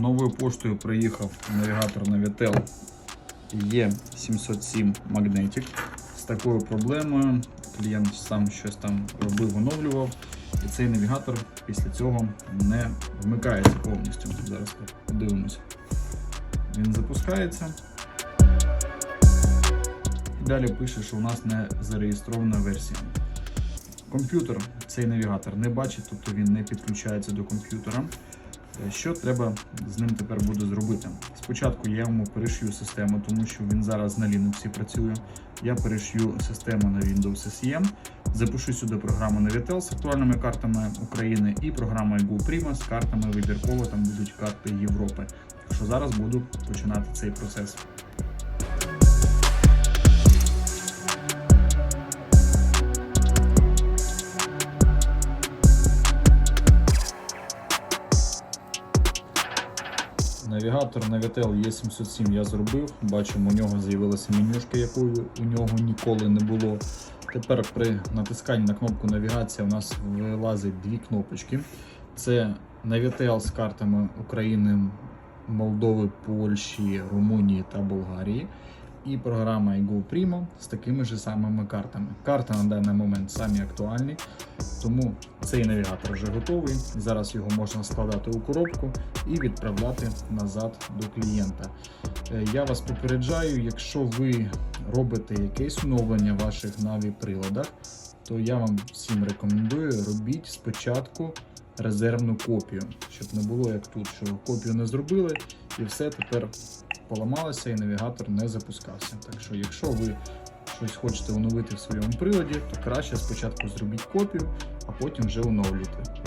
Новою поштою приїхав навігатор Navitel E707 Magnetic з такою проблемою. Клієнт сам щось там робив, оновлював, і цей навігатор після цього не вмикається повністю. Зараз подивимося. Він запускається. І далі пише, що у нас не зареєстрована версія. Комп'ютер цей навігатор не бачить, тобто він не підключається до комп'ютера. Що треба з ним тепер буде зробити? Спочатку я йому перешью систему, тому що він зараз на Linux працює. Я перешью систему на Windows SEM, запишу сюди програму Navitel з актуальними картами України і програму iGo Prima з картами вибірково, там будуть карти Європи. Так зараз буду починати цей процес. Навігатор Navitel E707 я зробив. Бачимо, у нього з'явилася менюшка, якої у нього ніколи не було. Тепер при натисканні на кнопку навігація у нас вилазить дві кнопочки. Це Navitel з картами України, Молдови, Польщі, Румунії та Болгарії. І програма iGo Primo з такими ж самими картами. Карти на даний момент самі актуальні, тому цей навігатор вже готовий. Зараз його можна складати у коробку і відправляти назад до клієнта. Е, Я вас попереджаю, якщо ви робите якесь оновлення в ваших Navi приладах, то я вам всім рекомендую робіть спочатку резервну копію, щоб не було як тут, що копію не зробили і все тепер поламалося і навігатор не запускався. Так що, якщо ви щось хочете оновити в своєму приладі, то краще спочатку зробіть копію, а потім вже оновлюйте.